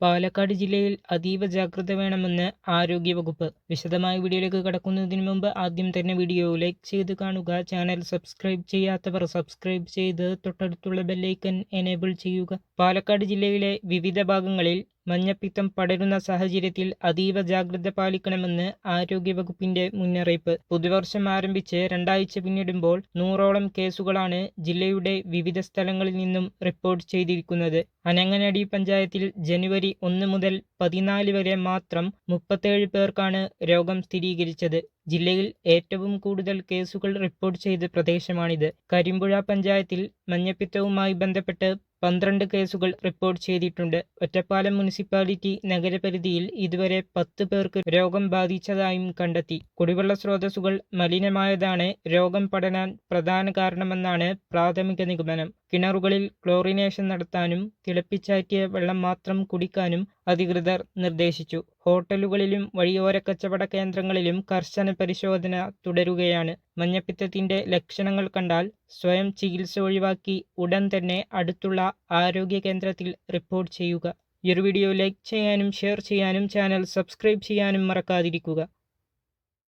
പാലക്കാട് ജില്ലയിൽ അതീവ ജാഗ്രത വേണമെന്ന് ആരോഗ്യവകുപ്പ്. വിശദമായ വീഡിയോയിലേക്ക് കടക്കുന്നതിന് മുമ്പ് ആദ്യം തന്നെ വീഡിയോ ലൈക്ക് ചെയ്ത് കാണുക. ചാനൽ സബ്സ്ക്രൈബ് ചെയ്യാത്തവർ സബ്സ്ക്രൈബ് ചെയ്ത് തൊട്ടടുത്തുള്ള ബെല്ലൈക്കൻ എനേബിൾ ചെയ്യുക. പാലക്കാട് ജില്ലയിലെ വിവിധ ഭാഗങ്ങളിൽ മഞ്ഞപ്പിത്തം പടരുന്ന സാഹചര്യത്തിൽ അതീവ ജാഗ്രത പാലിക്കണമെന്ന് ആരോഗ്യവകുപ്പിന്റെ മുന്നറിയിപ്പ്. പുതുവർഷം ആരംഭിച്ച് രണ്ടാഴ്ച പിന്നിടുമ്പോൾ നൂറോളം കേസുകളാണ് ജില്ലയുടെ വിവിധ സ്ഥലങ്ങളിൽ നിന്നും റിപ്പോർട്ട് ചെയ്തിരിക്കുന്നത്. അനങ്ങനടി പഞ്ചായത്തിൽ ജനുവരി ഒന്ന് മുതൽ പതിനാല് വരെ മാത്രം മുപ്പത്തേഴ് പേർക്കാണ് രോഗം സ്ഥിരീകരിച്ചത്. ജില്ലയിൽ ഏറ്റവും കൂടുതൽ കേസുകൾ റിപ്പോർട്ട് ചെയ്ത പ്രദേശമാണിത്. കരിമ്പുഴ പഞ്ചായത്തിൽ മഞ്ഞപ്പിത്തവുമായി ബന്ധപ്പെട്ട് പന്ത്രണ്ട് കേസുകൾ റിപ്പോർട്ട് ചെയ്തിട്ടുണ്ട്. ഒറ്റപ്പാലം മുനിസിപ്പാലിറ്റി നഗരപരിധിയിൽ ഇതുവരെ പത്ത് പേർക്ക് രോഗം ബാധിച്ചതായും കണ്ടെത്തി. കുടിവെള്ള സ്രോതസ്സുകൾ മലിനമായതാണ് രോഗം പടരാൻ പ്രധാന കാരണമെന്നാണ് പ്രാഥമിക നിഗമനം. കിണറുകളിൽ ക്ലോറിനേഷൻ നടത്താനും തിളപ്പിച്ചാറ്റിയ വെള്ളം മാത്രം കുടിക്കാനും അധികൃതർ നിർദ്ദേശിച്ചു. ഹോട്ടലുകളിലും വഴിയോര കച്ചവട കേന്ദ്രങ്ങളിലും കർശന പരിശോധന തുടരുകയാണ്. മഞ്ഞപ്പിത്തത്തിന്റെ ലക്ഷണങ്ങൾ കണ്ടാൽ സ്വയം ചികിത്സ ഒഴിവാക്കി ഉടൻ തന്നെ അടുത്തുള്ള ആരോഗ്യ കേന്ദ്രത്തിൽ റിപ്പോർട്ട് ചെയ്യുക. ഈ ഒരു വീഡിയോ ലൈക്ക് ചെയ്യാനും ഷെയർ ചെയ്യാനും ചാനൽ സബ്സ്ക്രൈബ് ചെയ്യാനും മറക്കാതിരിക്കുക.